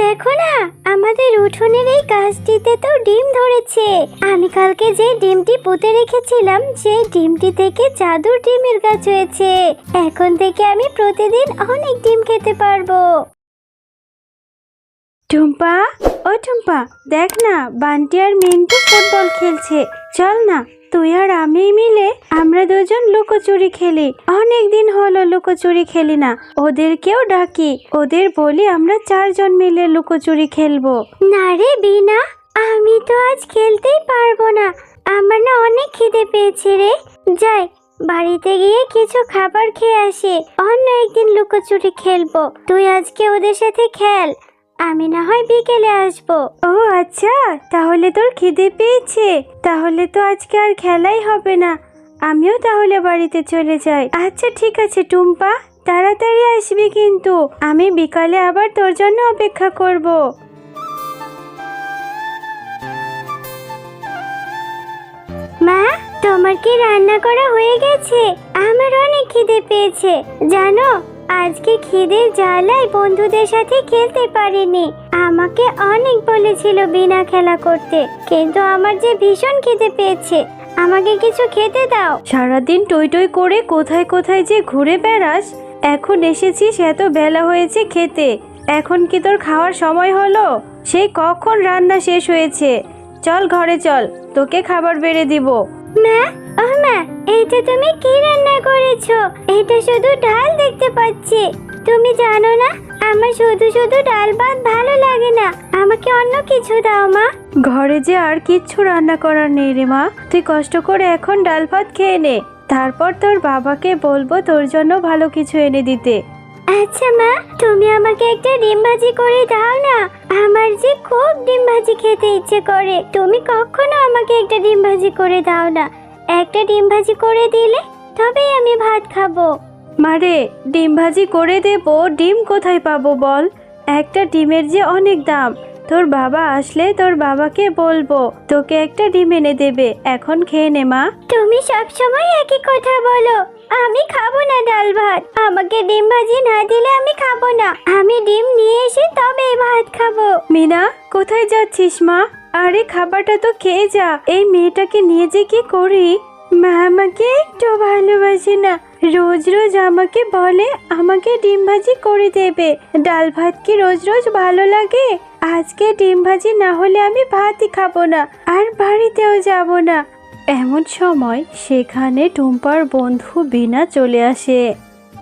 দেখো না, আমাদের উঠোনের এই গাছটিতে তো ডিম ধরেছে। আমি কালকে যে ডিমটি পুঁতে রেখেছিলাম, সেই ডিমটি থেকে জাদুর ডিমের গাছ হয়েছে। এখন থেকে আমি প্রতিদিন অনেক ডিম খেতে পারব। টুম্পা, ও টুম্পা, দেখ না, বান্টি আর মিন্টু ফুটবল খেলছে। চল না তুই আর আমি মিলে আমরা দুজন লুকোচুরি খেলি। অনেক দিন হলো লুকোচুরি খেলি না। ওদেরকেও ডাকি। ওদের বলি আমরা চারজন মিলে লুকোচুরি খেলব। না রে বিনা, আমি তো আজ খেলতেই পারব না। আমার না অনেক খিদে পেয়েছে রে। যাই, বাড়িতে গিয়ে কিছু খাবার খেয়ে আসি। অন্য একদিন লুকোচুরি খেলব। তুই আজকে ওদের সাথে খেল। আমি না হয় বিকেলে আসব। ও আচ্ছা তাহলে তোর খিদে পেয়েছে। তাহলে তো আজকে আর খেলাই হবে না। আমিও তাহলে বাড়িতে চলে যাই। আচ্ছা ঠিক আছে, টুম্পা, তাড়াতাড়ি আসবি কিন্তু। আমি বিকালে আবার তোর জন্য অপেক্ষা করব। মা, তোমার কি রান্না করা হয়ে গেছে? আমার অনেক খিদে পেয়েছে। জানো আজকে খিদের জ্বালায় বন্ধুদের সাথে খেলতে পারিনি। আমাকে অনেক বলেছিল বিনা খেলা করতে কিন্তু আমার যে ভীষণ খিদে পেয়েছে আমাকে কিছু খেতে দাও। সারাদিন টই টই করে কোথায় কোথায় যে ঘুরে বেড়াস এখন এসেছিস এত বেলা হয়েছে খেতে। এখন কি তোর খাওয়ার সময় হলো? সেই কখন রান্না শেষ হয়েছে? চল ঘরে চল তোকে খাবার বেড়ে দিব। মা এইটা তুমি কি রান্না করেছ? এটা শুধু ডাল দেখতে পাচ্ছি। তুমি জানো না আমার শুধু শুধু ডাল ভাত ভালো লাগে না। আমাকে অন্য কিছু দাও মা। ঘরে যে আর কিচ্ছু রান্না করার নেই রে মা। তুই কষ্ট করে এখন ডাল ভাত খেয়ে নে। তারপর তোর বাবাকে বলব তোর জন্য ভালো কিছু এনে দিতে। আচ্ছা মা তুমি আমাকে একটা ডিম ভাজি করে দাও না। আমার যে খুব ডিম ভাজি খেতে ইচ্ছে করে। তুমি কখনো আমাকে একটা ডিম ভাজি করে দাও না। একটা ডিম ভাজি করে দিলে তবেই আমি ভাত খাব। মারে ডিম ভাজি করে দেবো ডিম কোথায় পাবো বল? একটা ডিমের যে অনেক দাম তোর বাবা আসলে তোর বাবাকে বলব তোকে একটা ডিম এনে দেবে এখন খেয়ে নে মা। তুমি সব সময় একই কথা বলো আমি খাব না ডাল ভাত। আমাকে ডিম ভাজি না দিলে আমি খাব না। আমি ডিম নিয়ে এসে তবে ভাত খাব। মিনা কোথায় যাচ্ছিস মা? আরে খাবারটা তো খেয়ে যা এই মেয়েটাকে নিয়ে যে কি করি? মা আমাকে একটু ভালোবাসে না। রোজ রোজ আমাকে বলে, আমাকে ডিম ভাজি করে দেবে। ডাল ভাত কি রোজ রোজ ভালো লাগে? আজকে ডিম ভাজি না হলে আমি ভাতই খাব না, আর বাড়িতেও যাব না। এমন সময় সেখানে টুম্পার বন্ধু বিনা চলে আসে।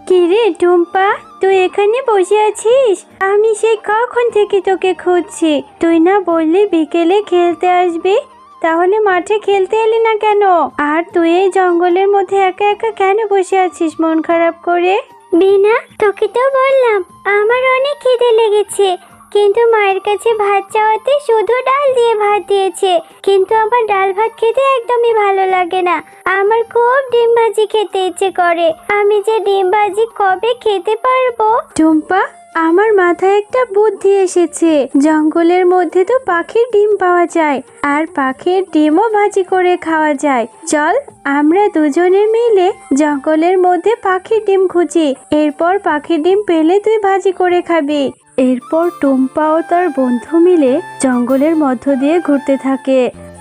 কিরে টুম্পা, তুই এখানে বসে আছিস? আমি সেই কখন থেকে তোকে খুঁজছি। তুই না বললি বিকেলে খেলতে আসবি? তাহলে মাঠে খেলতে এলি না কেন? আর তুই এই জঙ্গলের মধ্যে একা একা কেন বসে আছিস মন খারাপ করে? বিনা তোকে তো বললাম আমার অনেক খিদে লেগেছে। কিন্তু মায়ের কাছে ভাত চাওয়াতে শুধু ডাল দিয়ে ভাত দিয়েছে। কিন্তু আমার ডাল ভাত খেতে একদমই ভালো লাগে না। আমার খুব ডিম ভাজি খেতে ইচ্ছে করে। আমি যে ডিম ভাজি কবে খেতে পারব? টুম্পা আমার মাথায় একটা বুদ্ধি এসেছে। জঙ্গলের মধ্যে তো পাখির ডিম পাওয়া যায়, আর পাখির ডিমও ভাজি করে খাওয়া যায়। চল, আমরা দুজনে মিলে জঙ্গলের মধ্যে পাখির ডিম খুঁজি। এরপর পাখির ডিম পেলে তুই ভাজি করে খাবি। এরপর টুম্পা ও তার বন্ধু মিলে জঙ্গলের মধ্য দিয়ে ঘুরতে থাকে।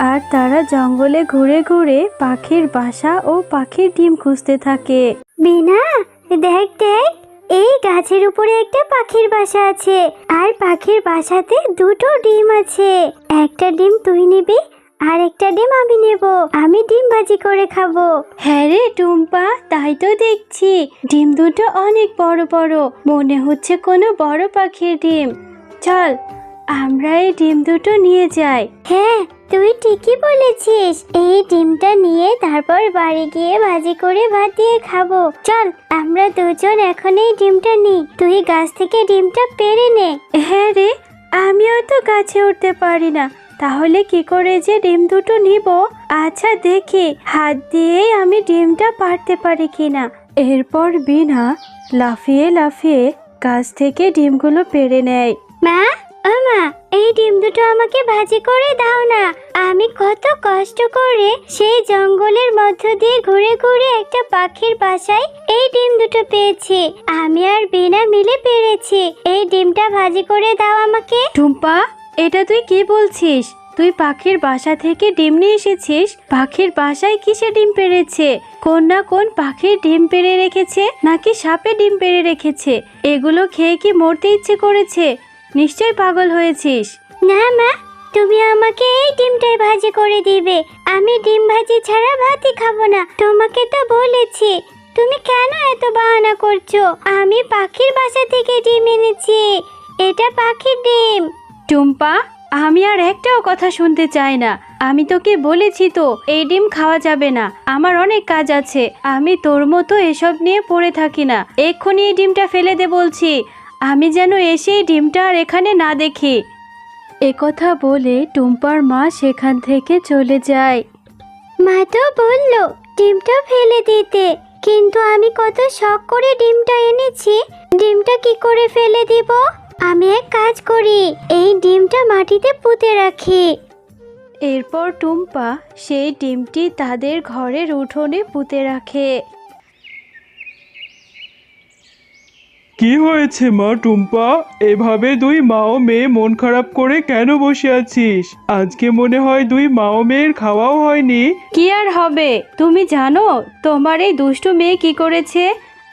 আর তারা জঙ্গলে ঘুরে ঘুরে পাখির বাসা ও পাখির ডিম খুঁজতে থাকে। বিনা, দেখ দেখ। এই গাছের উপরে একটা পাখির বাসা আছে। আর পাখির বাসাতে দুটো ডিম আছে। একটা ডিম তুই নিবি, আর একটা ডিম আমি নেব। আমি ডিম ভাজি করে খাব। হ্যাঁ রে টুম্পা, তাই তো দেখছি। ডিম দুটো অনেক বড় বড়। মনে হচ্ছে কোনো বড় পাখির ডিম। চল, আমরা এই ডিম দুটো নিয়ে যাই। হ্যাঁ তুই ঠিকই বলেছিস। এই ডিমটা নিয়ে তারপর বাড়ি গিয়ে ভাজি করে ভাত দিয়ে খাব। চল আমরা দুজন এখন এই ডিমটা নিই। তুই গাছ থেকে ডিমটা পেরে নে। হ্যাঁ রে আমিও তো গাছে উঠতে পারি না। তাহলে কি করে যে ডিম দুটো নিব? আচ্ছা দেখি। হাত দিয়ে আমি ডিমটা পারতে পারি কিনা। এরপর বিনা লাফিয়ে লাফিয়ে গাছ থেকে ডিমগুলো পেরে নেয়। মা মা এই ডিম দুটো আমাকে ভাজি করে দাও না। আমি কত কষ্ট করে সেই জঙ্গলের মধ্য দিয়ে ঘুরে ঘুরে একটা পাখির বাসায় এই ডিম দুটো পেয়েছি। আমি আর বিনা মিলে পেরেছি। এই ডিমটা ভাজি করে দাও আমাকে। টুম্পা, এটা তুই কি বলছিস? তুই পাখির বাসা থেকে ডিম নিয়ে এসেছিস? পাখির বাসায় কিসে ডিম পেরেছে? কোন না কোন পাখির ডিম পেড়ে রেখেছে, নাকি সাপে ডিম পেড়ে রেখেছে? এগুলো খেয়ে কি মরতে ইচ্ছে করেছে? নিশ্চয় পাগল হয়েছিস। না মা তুমি আমাকে এই ডিমটাই ভাজি করে দিবে। আমি ডিম ভাজি ছাড়া ভাতই খাব না তোমাকে তো বলেছি। তুমি কেন এত বাহানা করছ? আমি পাখির বাসা থেকে ডিম এনেছি। এটা পাখির ডিম। টুম্পা আমি আর একটাও কথা শুনতে চাই না। আমি তোকে বলেছি তো এই ডিম খাওয়া যাবে না। আমার অনেক কাজ আছে। আমি তোর মতো এসব নিয়ে পড়ে থাকি না। এক্ষুনি এই ডিমটা ফেলে দে বলছি। আমি যেন এসে ডিমটা আর এখানে না দেখি। একথা বলে টুম্পার মা সেখান থেকে চলে যায়। মা তো বলল ডিমটা ফেলে দিতে। কিন্তু আমি কত শখ করে ডিমটা এনেছি। ডিমটা কি করে ফেলে দিব? আমি এক কাজ করি এই ডিমটা মাটিতে পুঁতে রাখি। এরপর টুম্পা সেই ডিমটি তাদের ঘরের উঠোনে পুঁতে রাখে। কি হয়েছে মা টুম্পা? এভাবে দুই মা ও মেয়ে মন খারাপ করে কেন বসে আছিস? আজকে মনে হয় দুই মা ও মেয়ের খাওয়াও হয়নি। কি আর হবে? তুমি জানো তোমার এই দুষ্টু মেয়ে কি করেছে?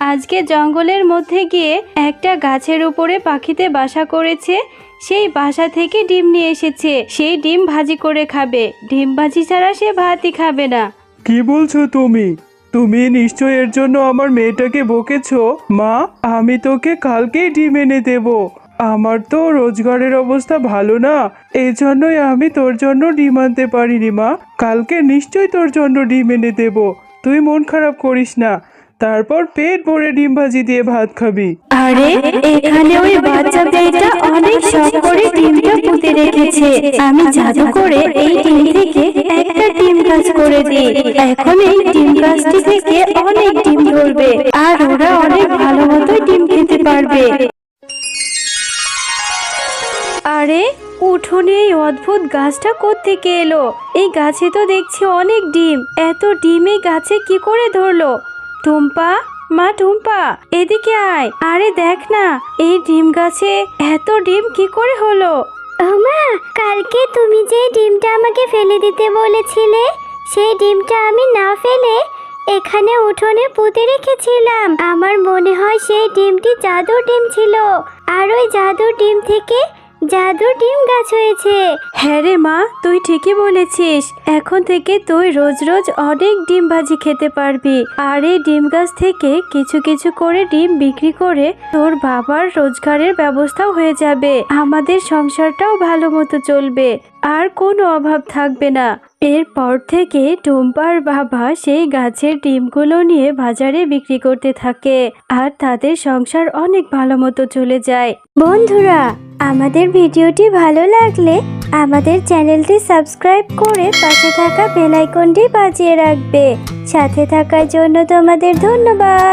আজকে জঙ্গলের মধ্যে গিয়ে একটা গাছের উপরে পাখিতে বাসা করেছে। সেই বাসা থেকে ডিম নিয়ে এসেছে। সেই ডিম ভাজি করে খাবে। ডিম ভাজি ছাড়া সে ভাতই খাবে না। কি বলছো তুমি? তুমি নিশ্চয় এর জন্য আমার মেয়েটাকে বকেছ? মা, আমি তোকে কালকেই ডিম এনে দেব। আমার তো রোজগারের অবস্থা ভালো না। এই জন্যই আমি তোর জন্য ডিম আনতে পারিনি, মা। কালকে নিশ্চয়ই তোর জন্য ডিম এনে দেব। তুই মন খারাপ করিস না। তারপর পেট ভরে ডিম ভাজি দিয়ে ভাত খাবি। আরে, এখানে ওই বাচ্চা মেয়েটা অনেক শখ করে ডিমটা পুঁতে রেখেছে। আমি জাদু করে এই ডিম থেকে একটা ডিম গাছ করে দিই। এখন এই ডিম গাছটি থেকে অনেক ডিম ধরবে আর ওরা অনেক ভালো মতো ডিম খেতে পারবে। আরে, উঠোনে এই অদ্ভুত গাছটা কোত্থেকে এলো? এই গাছে তো দেখছি অনেক ডিম। এত ডিম এই গাছে কি করে ধরলো? টুম্পা, মা টুম্পা, এদিকে আয়। আরে দেখ না, এই ডিম গাছে এত ডিম কি করে হলো? ওমা কালকে তুমি যে ডিমটা আমাকে ফেলে দিতে বলেছিলে, সেই ডিমটা আমি না ফেলে এখানে উঠোনে পুঁতে রেখেছিলাম। আমার মনে হয় সেই ডিমটি জাদুর ডিম ছিল। আর ওই জাদুর ডিম থেকে জাদুর ডিম গাছ হয়েছে। হ্যাঁ রে মা, তুই ঠিকই বলেছিস। এখন থেকে তুই রোজ রোজ অনেক ডিম ভাজি খেতে পারবি। আর এই ডিম গাছ থেকে কিছু কিছু করে ডিম বিক্রি করে তোর বাবার রোজগারের ব্যবস্থাও হয়ে যাবে। আমাদের সংসারটাও ভালো মতো চলবে। আর কোনো অভাব থাকবে না। এরপর থেকে টুম্পার বাবা সেই গাছের ডিমগুলো নিয়ে বাজারে বিক্রি করতে থাকে আর তাদের সংসার অনেক ভালো মতো চলে যায়। বন্ধুরা, আমাদের ভিডিওটি ভালো লাগলে আমাদের চ্যানেলটি সাবস্ক্রাইব করে পাশে থাকা বেল আইকনটি বাজিয়ে রাখবে। সাথে থাকার জন্য তোমাদের ধন্যবাদ।